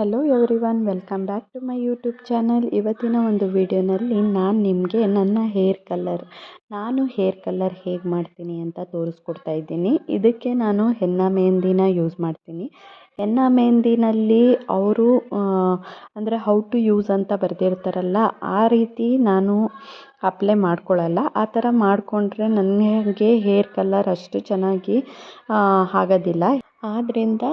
Hello everyone welcome back to my YouTube channel ಇವತ್ತಿನ ಒಂದು ವಿಡಿಯೋನಲ್ಲಿ ನಾನು ನಿಮಗೆ ನನ್ನ ಹೇರ್ ಕಲರ್ ನಾನು ಹೇರ್ ಕಲರ್ ಹೇಗೆ ಮಾಡ್ತೀನಿ ಅಂತ ತೋರಿಸ್ಕೊಡ್ತಾ ಇದ್ದೀನಿ. ಇದಕ್ಕೆ ನಾನು ಹೆನ್ನ ಮೆಹಂದಿನ ಯೂಸ್ ಮಾಡ್ತೀನಿ. ಹೆನ್ನ ಮೆಹಂದಿನಲ್ಲಿ ಅವರು ಅಂದರೆ ಹೌ ಟು ಯೂಸ್ ಅಂತ ಬರೆದಿರ್ತಾರಲ್ಲ, ಆ ರೀತಿ ನಾನು ಅಪ್ಲೈ ಮಾಡ್ಕೊಳ್ಳಲ್ಲ ಆ ಥರ ಮಾಡಿಕೊಂಡ್ರೆ ನನಗೆ ಹೇರ್ ಕಲರ್ ಅಷ್ಟು ಚೆನ್ನಾಗಿ ಆಗೋದಿಲ್ಲ. ಆದ್ದರಿಂದ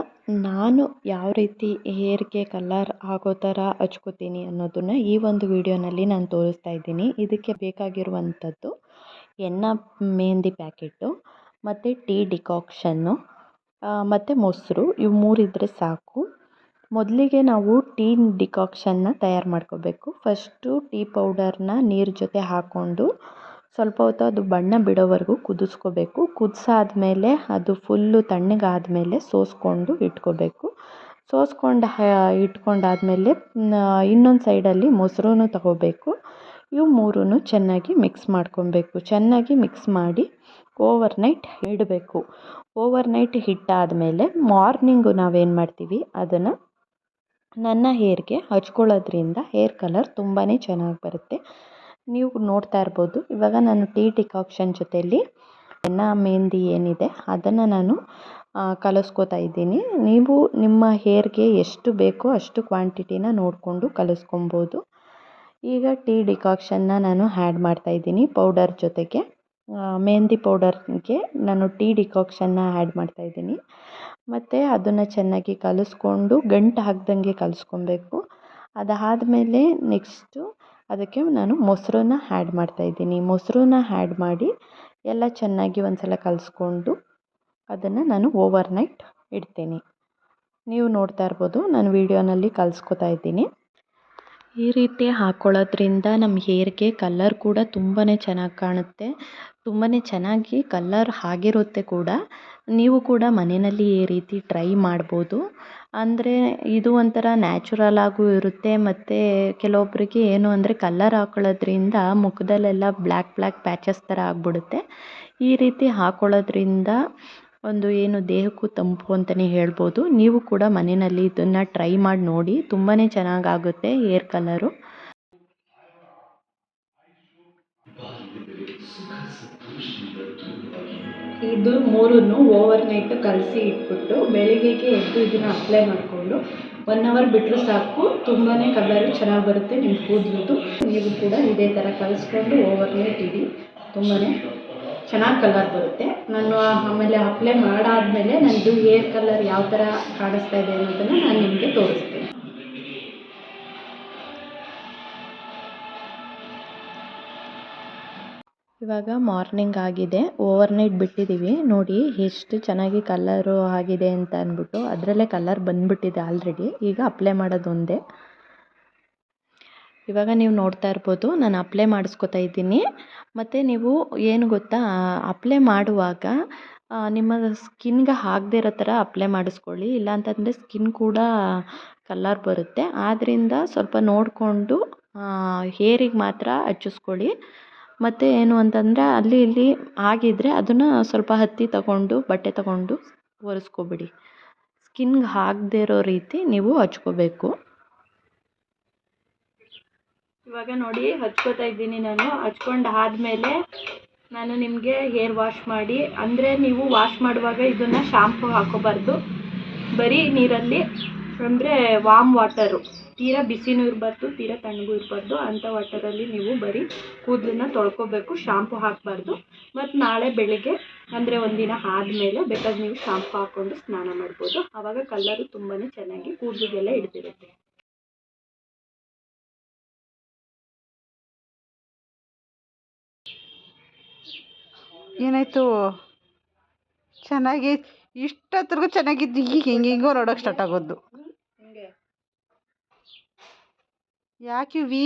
ನಾನು ಯಾವ ರೀತಿ ಹೇರ್ಗೆ ಕಲರ್ ಆಗೋ ಥರ ಹಚ್ಕೋತೀನಿ ಅನ್ನೋದನ್ನು ಈ ಒಂದು ವಿಡಿಯೋನಲ್ಲಿ ನಾನು ತೋರಿಸ್ತಾ ಇದ್ದೀನಿ. ಇದಕ್ಕೆ ಬೇಕಾಗಿರುವಂಥದ್ದು ಎನ್ನ ಮೆಹಂದಿ ಪ್ಯಾಕೆಟು, ಮತ್ತು ಟೀ ಡಿಕಾಕ್ಷನ್ನು ಮತ್ತು ಮೊಸರು, ಇವು ಮೂರಿದ್ರೆ ಸಾಕು. ಮೊದಲಿಗೆ ನಾವು ಟೀ ಡಿಕಾಕ್ಷನ್ನ ತಯಾರು ಮಾಡ್ಕೋಬೇಕು. ಫಸ್ಟು ಟೀ ಪೌಡರ್ನ ನೀರು ಜೊತೆ ಹಾಕ್ಕೊಂಡು ಸ್ವಲ್ಪ ಹೊತ್ತು ಅದು ಬಣ್ಣ ಬಿಡೋವರೆಗೂ ಕುದಿಸ್ಕೋಬೇಕು. ಕುದಿಸಾದ್ಮೇಲೆ ಅದು ಫುಲ್ಲು ತಣ್ಣಗಾದಮೇಲೆ ಸೋಸಿಕೊಂಡು ಇಟ್ಕೋಬೇಕು. ಸೋಸ್ಕೊಂಡು ಇಟ್ಕೊಂಡಾದಮೇಲೆ ಇನ್ನೊಂದು ಸೈಡಲ್ಲಿ ಮೊಸರೂ ತಗೋಬೇಕು. ಇವು ಮೂರೂ ಚೆನ್ನಾಗಿ ಮಿಕ್ಸ್ ಮಾಡ್ಕೊಬೇಕು. ಚೆನ್ನಾಗಿ ಮಿಕ್ಸ್ ಮಾಡಿ ಓವರ್ ನೈಟ್ ಇಡಬೇಕು. ಓವರ್ ನೈಟ್ ಇಟ್ಟಾದಮೇಲೆ ಮಾರ್ನಿಂಗು ನಾವೇನು ಮಾಡ್ತೀವಿ, ಅದನ್ನು ನನ್ನ ಹೇರ್ಗೆ ಹಚ್ಕೊಳ್ಳೋದ್ರಿಂದ ಹೇರ್ ಕಲರ್ ತುಂಬಾ ಚೆನ್ನಾಗಿ ಬರುತ್ತೆ. ನೀವು ನೋಡ್ತಾ ಇರ್ಬೋದು. ಇವಾಗ ನಾನು ಟೀ ಡಿಕಾಕ್ಷನ್ ಜೊತೆಯಲ್ಲಿ ಹೆನ್ನ ಮೆಹಂದಿ ಏನಿದೆ ಅದನ್ನು ನಾನು ಕಲಿಸ್ಕೋತಾ ಇದ್ದೀನಿ. ನೀವು ನಿಮ್ಮ ಹೇರ್ಗೆ ಎಷ್ಟು ಬೇಕೋ ಅಷ್ಟು ಕ್ವಾಂಟಿಟಿನ ನೋಡಿಕೊಂಡು ಕಲಿಸ್ಕೊಬೋದು. ಈಗ ಟೀ ಡಿಕಾಕ್ಷನ್ನ ನಾನು ಆ್ಯಡ್ ಮಾಡ್ತಾಯಿದ್ದೀನಿ ಪೌಡರ್ ಜೊತೆಗೆ. ಮೆಹಂದಿ ಪೌಡರ್ಗೆ ನಾನು ಟೀ ಡಿಕಾಕ್ಷನ್ನ ಆ್ಯಡ್ ಮಾಡ್ತಾಯಿದ್ದೀನಿ ಮತ್ತು ಅದನ್ನು ಚೆನ್ನಾಗಿ ಕಲಿಸ್ಕೊಂಡು ಗಂಟು ಹಾಕ್ದಂಗೆ ಕಲಿಸ್ಕೊಬೇಕು. ಅದಾದಮೇಲೆ ನೆಕ್ಸ್ಟು ಅದಕ್ಕೆ ನಾನು ಮೊಸರನ್ನ ಆ್ಯಡ್ ಮಾಡ್ತಾಯಿದ್ದೀನಿ ಮೊಸರನ್ನ ಆ್ಯಡ್ ಮಾಡಿ ಎಲ್ಲ ಚೆನ್ನಾಗಿ ಒಂದು ಸಲ ಕಲಿಸ್ಕೊಂಡು ಅದನ್ನು ನಾನು ಓವರ್ ನೈಟ್ ಇಡ್ತೀನಿ. ನೀವು ನೋಡ್ತಾ ಇರ್ಬೋದು, ನಾನು ವೀಡಿಯೋನಲ್ಲಿ ಕಲಿಸ್ಕೊತಾ ಇದ್ದೀನಿ. ಈ ರೀತಿ ಹಾಕ್ಕೊಳ್ಳೋದ್ರಿಂದ ನಮ್ಮ ಹೇರ್ಗೆ ಕಲ್ಲರ್ ಕೂಡ ತುಂಬಾ ಚೆನ್ನಾಗಿ ಕಾಣುತ್ತೆ. ತುಂಬಾ ಚೆನ್ನಾಗಿ ಕಲ್ಲರ್ ಆಗಿರುತ್ತೆ ಕೂಡ. ನೀವು ಕೂಡ ಮನೆಯಲ್ಲಿ ಈ ರೀತಿ ಟ್ರೈ ಮಾಡ್ಬೋದು. ಅಂದರೆ ಇದು ಒಂಥರ ನ್ಯಾಚುರಲ್ ಆಗೂ ಇರುತ್ತೆ ಮತ್ತು ಕೆಲವೊಬ್ಬರಿಗೆ ಏನು ಅಂದರೆ ಕಲ್ಲರ್ ಹಾಕೊಳ್ಳೋದ್ರಿಂದ ಮುಖದಲ್ಲೆಲ್ಲ ಬ್ಲ್ಯಾಕ್ ಬ್ಲ್ಯಾಕ್ ಪ್ಯಾಚಸ್ ಥರ ಆಗಿಬಿಡುತ್ತೆ. ಈ ರೀತಿ ಹಾಕೊಳ್ಳೋದ್ರಿಂದ ಒಂದು ಏನು ದೇಹಕ್ಕೂ ತಂಪು ಅಂತಲೇ ಹೇಳ್ಬೋದು. ನೀವು ಕೂಡ ಮನೆಯಲ್ಲಿ ಇದನ್ನು ಟ್ರೈ ಮಾಡಿ ನೋಡಿ ತುಂಬಾ ಚೆನ್ನಾಗಾಗುತ್ತೆ ಹೇರ್ ಕಲರು ಇದು ಮೂರನ್ನು ಓವರ್ ನೈಟ್ ಕಲಸಿ ಇಟ್ಬಿಟ್ಟು ಬೆಳಿಗ್ಗೆಗೆ ಎದ್ದು ಇದನ್ನು ಅಪ್ಲೈ ಮಾಡಿಕೊಂಡು ಒನ್ ಅವರ್ ಬಿಟ್ಟರು ಸಾಕು. ತುಂಬಾ ಕಲರು ಚೆನ್ನಾಗಿ ಬರುತ್ತೆ ನಿಮ್ಮ ಕೂದಲುದು ನೀವು ಕೂಡ ಇದೇ ಥರ ಕಲಿಸ್ಕೊಂಡು ಓವರ್ ನೈಟ್ ಇಡಿ. ತುಂಬಾ ಚೆನ್ನಾಗಿ ಕಲರ್ ಬರುತ್ತೆ. ನಾನು ಆಮೇಲೆ ಅಪ್ಲೈ ಮಾಡಾದಮೇಲೆ ನನ್ನದು ಹೇರ್ ಕಲರ್ ಯಾವ ಥರ ಕಾಣಿಸ್ತಾ ಇದೆ ಅನ್ನೋದನ್ನು ನಾನು ನಿಮಗೆ ತೋರಿಸ್ತೀನಿ. ಇವಾಗ ಮಾರ್ನಿಂಗ್ ಆಗಿದೆ. ಓವರ್ ನೈಟ್ ಬಿಟ್ಟಿದ್ದೀವಿ ನೋಡಿ ಎಷ್ಟು ಚೆನ್ನಾಗಿ ಕಲರು ಆಗಿದೆ ಅಂತ ಅಂದ್ಬಿಟ್ಟು ಅದರಲ್ಲೇ ಕಲರ್ ಬಂದ್ಬಿಟ್ಟಿದೆ ಆಲ್ರೆಡಿ ಈಗ ಅಪ್ಲೈ ಮಾಡೋದು ಒಂದೇ. ಇವಾಗ ನೀವು ನೋಡ್ತಾ ಇರ್ಬೋದು, ನಾನು ಅಪ್ಲೈ ಮಾಡಿಸ್ಕೊತಾ ಇದ್ದೀನಿ. ಮತ್ತು ನೀವು ಏನು ಗೊತ್ತಾ ಅಪ್ಲೈ ಮಾಡುವಾಗ ನಿಮ್ಮ ಸ್ಕಿನ್ಗೆ ಆಗದೇ ಇರೋ ಥರ ಅಪ್ಲೈ ಮಾಡಿಸ್ಕೊಳ್ಳಿ. ಇಲ್ಲ ಅಂತಂದರೆ ಸ್ಕಿನ್ ಕೂಡ ಕಲ್ಲರ್ ಬರುತ್ತೆ. ಆದ್ದರಿಂದ ಸ್ವಲ್ಪ ನೋಡಿಕೊಂಡು ಹೇರಿಗೆ ಮಾತ್ರ ಹಚ್ಚಿಸ್ಕೊಳ್ಳಿ. ಮತ್ತು ಏನು ಅಂತಂದರೆ ಅಲ್ಲಿ ಇಲ್ಲಿ ಆಗಿದ್ದರೆ ಅದನ್ನು ಸ್ವಲ್ಪ ಹತ್ತಿ ತಗೊಂಡು, ಬಟ್ಟೆ ತಗೊಂಡು ಒರೆಸ್ಕೊಬಿಡಿ ಸ್ಕಿನ್ಗೆ ಆಗದೇ ಇರೋ ರೀತಿ ನೀವು ಹಚ್ಕೋಬೇಕು. ಇವಾಗ ನೋಡಿ, ಹಚ್ಕೋತಾ ಇದ್ದೀನಿ ನಾನು. ಹಚ್ಕೊಂಡು ಆದಮೇಲೆ ನಾನು ನಿಮಗೆ ಹೇರ್ ವಾಶ್ ಮಾಡಿ, ಅಂದರೆ ನೀವು ವಾಶ್ ಮಾಡುವಾಗ ಇದನ್ನು ಶಾಂಪು ಹಾಕೋಬಾರ್ದು. ಬರೀ ನೀರಲ್ಲಿ, ಅಂದರೆ ವಾಮ್ ವಾಟರು ತೀರಾ ಬಿಸಿನೂ ಇರಬಾರ್ದು ತೀರಾ ತಣ್ಣಗೂ ಇರಬಾರ್ದು. ಅಂಥ ವಾಟರಲ್ಲಿ ನೀವು ಬರೀ ಕೂದಲನ್ನ ತೊಳ್ಕೊಬೇಕು ಶಾಂಪು ಹಾಕಬಾರ್ದು. ಮತ್ತು ನಾಳೆ ಬೆಳಿಗ್ಗೆ ಅಂದರೆ ಒಂದಿನ ಆದಮೇಲೆ ಬೇಕಾದ್ರೆ ನೀವು ಶಾಂಪು ಹಾಕ್ಕೊಂಡು ಸ್ನಾನ ಮಾಡ್ಬೋದು. ಆವಾಗ ಕಲ್ಲರು ತುಂಬಾ ಚೆನ್ನಾಗಿ ಕೂದಲಿಗೆಲ್ಲ ಹಿಡ್ದಿರುತ್ತೆ. ಏನಾಯ್ತು? ಚೆನ್ನಾಗಿ ಇಷ್ಟೊತ್ತರೆಗೂ ಚೆನ್ನಾಗಿದ್ದು ಈಗ ಹಿಂಗೆ ಹಿಂಗೋ ನೋಡೋಕೆ ಸ್ಟಾರ್ಟ್ ಆಗೋದು ಯಾಕೆ ವಿ?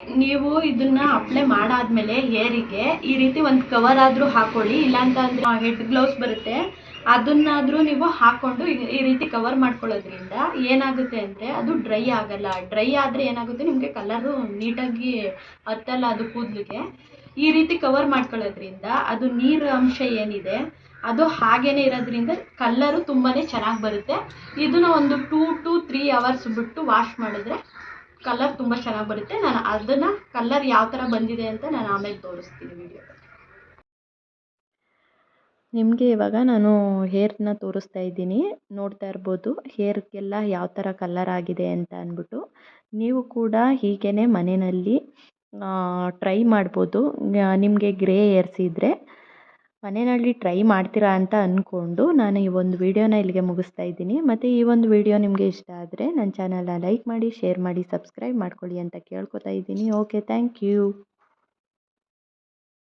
ನೀವು ಇದನ್ನ ಅಪ್ಲೈ ಮಾಡಾದ್ಮೇಲೆ ಹೇರಿಗೆ, ಈ ರೀತಿ ಒಂದು ಕವರ್ ಆದ್ರೂ ಹಾಕೊಳ್ಳಿ, ಇಲ್ಲಾಂತ ಅಂದ್ರೆ ಹೆಡ್ ಗ್ಲೌಸ್ ಬರುತ್ತೆ. ಅದನ್ನಾದ್ರೂ ನೀವು ಹಾಕೊಂಡು ಈ ರೀತಿ ಕವರ್ ಮಾಡ್ಕೊಳ್ಳೋದ್ರಿಂದ ಏನಾಗುತ್ತೆ ಅಂದ್ರೆ ಅದು ಡ್ರೈ ಆಗಲ್ಲ. ಡ್ರೈ ಆದ್ರೆ ಏನಾಗುತ್ತೆ ನಿಮಗೆ ಕಲರು ನೀಟಾಗಿ ಹತ್ತಲ್ಲ ಅದು ಕೂದಲಿಗೆ. ಈ ರೀತಿ ಕವರ್ ಮಾಡ್ಕೊಳ್ಳೋದ್ರಿಂದ ಅದು ನೀರು ಅಂಶ ಏನಿದೆ ಅದು ಹಾಗೇನೆ ಇರೋದ್ರಿಂದ ಕಲ್ಲರು ತುಂಬಾ ಚೆನ್ನಾಗಿ ಬರುತ್ತೆ. ಇದನ್ನ ಒಂದು ಟೂ ಟು ತ್ರೀ ಅವರ್ಸ್ ಬಿಟ್ಟು ವಾಶ್ ಮಾಡಿದ್ರೆ ಕಲರ್ ತುಂಬ ಚೆನ್ನಾಗಿ ಬರುತ್ತೆ. ನಾನು ಅದನ್ನು ಕಲರ್ ಯಾವ ಥರ ಬಂದಿದೆ ಅಂತ ನಾನು ಆಮೇಲೆ ತೋರಿಸ್ತೀನಿ ವಿಡಿಯೋ ನಿಮಗೆ ಇವಾಗ ನಾನು ಹೇರ್ನ ತೋರಿಸ್ತಾ ಇದ್ದೀನಿ. ನೋಡ್ತಾ ಇರ್ಬೋದು ಹೇರ್ಗೆಲ್ಲ ಯಾವ ಥರ ಕಲರ್ ಆಗಿದೆ ಅಂತ ಅಂದ್ಬಿಟ್ಟು. ನೀವು ಕೂಡ ಹೀಗೇ ಮನೆಯಲ್ಲಿ ಟ್ರೈ ಮಾಡ್ಬೋದು. ನಿಮಗೆ ಗ್ರೇ ಹೇರ್ಸ್ ಇದ್ದರೆ ಮನೆಯಲ್ಲಿ ಟ್ರೈ ಮಾಡ್ತೀರಾ ಅಂತ ಅಂದ್ಕೊಂಡು ನಾನು ಈ ಒಂದು ವಿಡಿಯೋನ ಇಲ್ಲಿಗೆ ಮುಗಿಸ್ತಾ ಇದ್ದೀನಿ. ಮತ್ತು ಈ ಒಂದು ವಿಡಿಯೋ ನಿಮಗೆ ಇಷ್ಟ ಆದರೆ ನನ್ನ ಚಾನಲ್ನ ಲೈಕ್ ಮಾಡಿ, ಶೇರ್ ಮಾಡಿ, ಸಬ್ಸ್ಕ್ರೈಬ್ ಮಾಡ್ಕೊಳ್ಳಿ ಅಂತ ಕೇಳ್ಕೊತಾ ಇದ್ದೀನಿ. Okay, thank you.